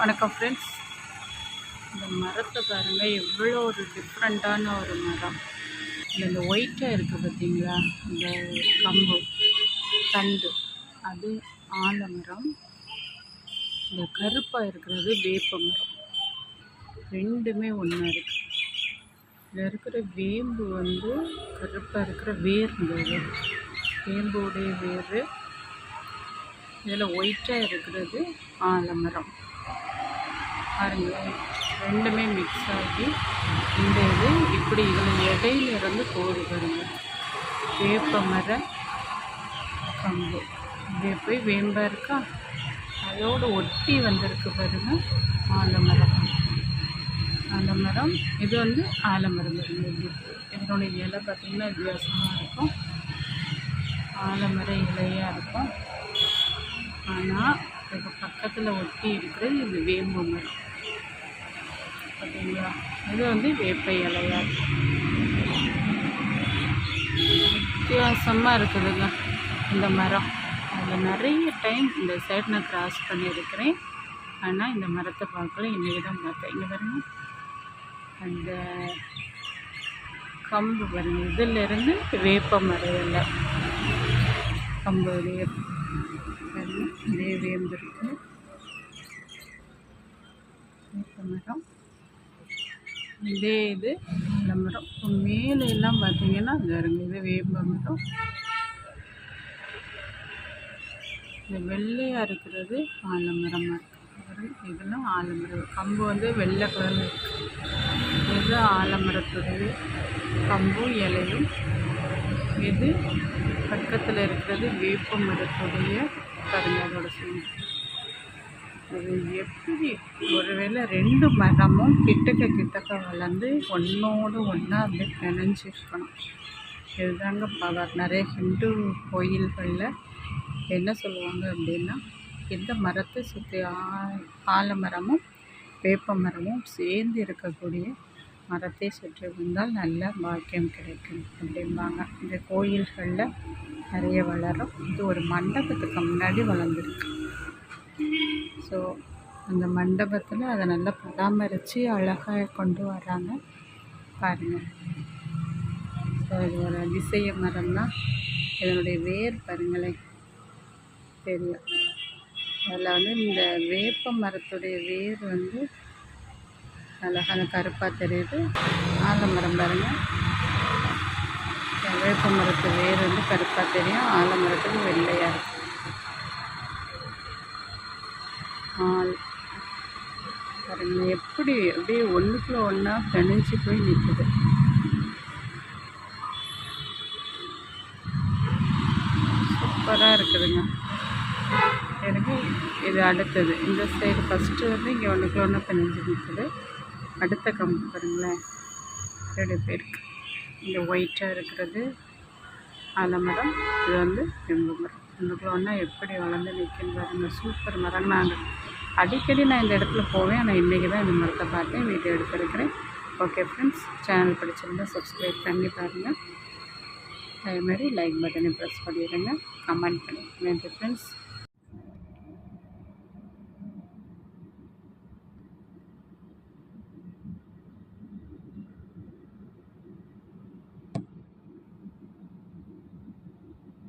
வணக்கம் ஃப்ரெண்ட்ஸ் இந்த மரத்தை பாருங்கள் எவ்வளோ ஒரு டிஃப்ரெண்ட்டான ஒரு மரம். இந்த ஒயிட்டாக இருக்குது பார்த்தீங்களா இந்த கம்பு தண்டு. அது ஆலமரம் இந்த கருப்பாக இருக்கிறது வேப்ப மரம். ரெண்டுமே ஒன்றா இருக்குது இதில் இருக்கிற வேம்பு வந்து கருப்பாக இருக்கிற வேர் இந்த வேம்புடைய வேர். இதில் ஒயிட்டாக இருக்கிறது ஆலமரம் பாருங்கள் ரெண்டுமே மிக்ஸ் ஆகி இந்த இது இப்படி இதில் இடையிலிருந்து கோடு வருங்க வேப்ப மர கம்பு. இதே போய் வேம்பாக இருக்கா? அதோடு ஒட்டி வந்திருக்கு பாருங்க. ஆலமரம். ஆலமரம். இது வந்து ஆலமரம் பாருங்க. இதனுடைய இலை பார்த்திங்கன்னா வித்தியாசமாக இருக்கும். ஆலமர இலையாக இருக்கும். ஆனால் இதுக்கு பக்கத்தில் ஒட்டி இருக்கிறது இது வேம்பு மரம். பார்த்தீங்களா? இது வந்து வேப்ப இலையா? வித்தியாசமாக இருக்குதுங்க இந்த மரம். அதில் நிறைய டைம் இந்த சைடு நான் கிராஸ் பண்ணியிருக்கிறேன். ஆனால் இந்த மரத்தை பார்க்கல இன்றைக்கி தான் பார்த்தேன். இங்கே பாருங்க. அந்த கம்பு பாருங்க. இதிலிருந்து வேப்ப மரம் இல்லை. கம்பு வேப்ப வேம்பு இருக்குது வேப்ப மரம். இதே இது. இந்த மரம் இப்போ மேலே எல்லாம் பார்த்தீங்கன்னா அது இது வேப்ப மரம் இந்த வெள்ளையாக இருக்கிறது ஆலமரமாக இருக்குது இதெல்லாம் ஆலமரம். கம்பு வந்து வெள்ளை கலரில் இருக்குது இது ஆலமரத்துடைய கம்பும் இலையும். இது பக்கத்தில் இருக்கிறது வேப்ப மரத்துடைய கருங்கோட. சூழ்நிலை அது எப்படி? ஒருவேளை ரெண்டு மரமும் கிட்டக்க கிட்டக்க வளர்ந்து ஒன்றோடு ஒன்றா அப்படியே பிணைஞ்சிருக்கணும் இதுதாங்க பவர் நிறைய ஹிந்து கோயில்களில் என்ன சொல்லுவாங்க அப்படின்னா எந்த மரத்தை சுற்றி ஆ ஆலமரமும் வேப்ப மரமும் சேர்ந்து இருக்கக்கூடிய மரத்தை சுற்றி வந்தால் நல்ல பாக்கியம் கிடைக்கும் அப்படிம்பாங்க. இந்த கோயில்களில் நிறைய வளரும். இது ஒரு மண்டபத்துக்கு முன்னாடி வளர்ந்துருக்கு. ஸோ அந்த மண்டபத்தில் அதை நல்லா பராமரித்து அழகாக கொண்டு வராங்க. பாருங்கள் ஸோ இது ஒரு அதிசய மரம் தான் இதனுடைய வேர் பாருங்களேன் தெரியும் அதில் வந்து இந்த வேப்ப மரத்துடைய வேர் வந்து அழகான கருப்பாக தெரியுது. ஆலமரம் பாருங்கள் வேப்ப மரத்து வேர் வந்து கருப்பாக தெரியும். ஆலமரத்துக்கு வெள்ளையாக இருக்கும் ஆள் பாருங்க எப்படி அப்படியே ஒன்றுக்குள்ள ஒன்றா பிணைஞ்சு போய் நிற்குது சூப்பராக இருக்குதுங்க. எனக்கு இது அடுத்தது. இந்த சைடு ஃபஸ்ட்டு வந்து இங்கே ஒன்றுக்குள்ள ஒன்றா பிணைஞ்சு நிற்குது அடுத்த கம்பு பாருங்களேன். ரெண்டு பேருக்கு இங்கே ஒயிட்டாக இருக்கிறது. ஆலமரம் இது வந்து எம்பு மரம். ஒன்றுக்குள்ள ஒன்றா எப்படி வளர்ந்து நிற்குன்னு பாருங்கள் சூப்பர் மரம் நாங்கள் அடிக்கடி நான் இந்த இடத்துல போவேன். ஆனால் இன்றைக்கி தான் இந்த மரத்தை பார்த்தேன். வீடியோ எடுத்திருக்கிறேன். ஓகே ஃப்ரெண்ட்ஸ் சேனல் பிடிச்சிருந்தால் சப்ஸ்கிரைப் பண்ணி பாருங்கள் அதே மாதிரி லைக் பட்டனை ப்ரெஸ் பண்ணிடுங்க. கமெண்ட் பண்ணி நன்றி ஃப்ரெண்ட்ஸ்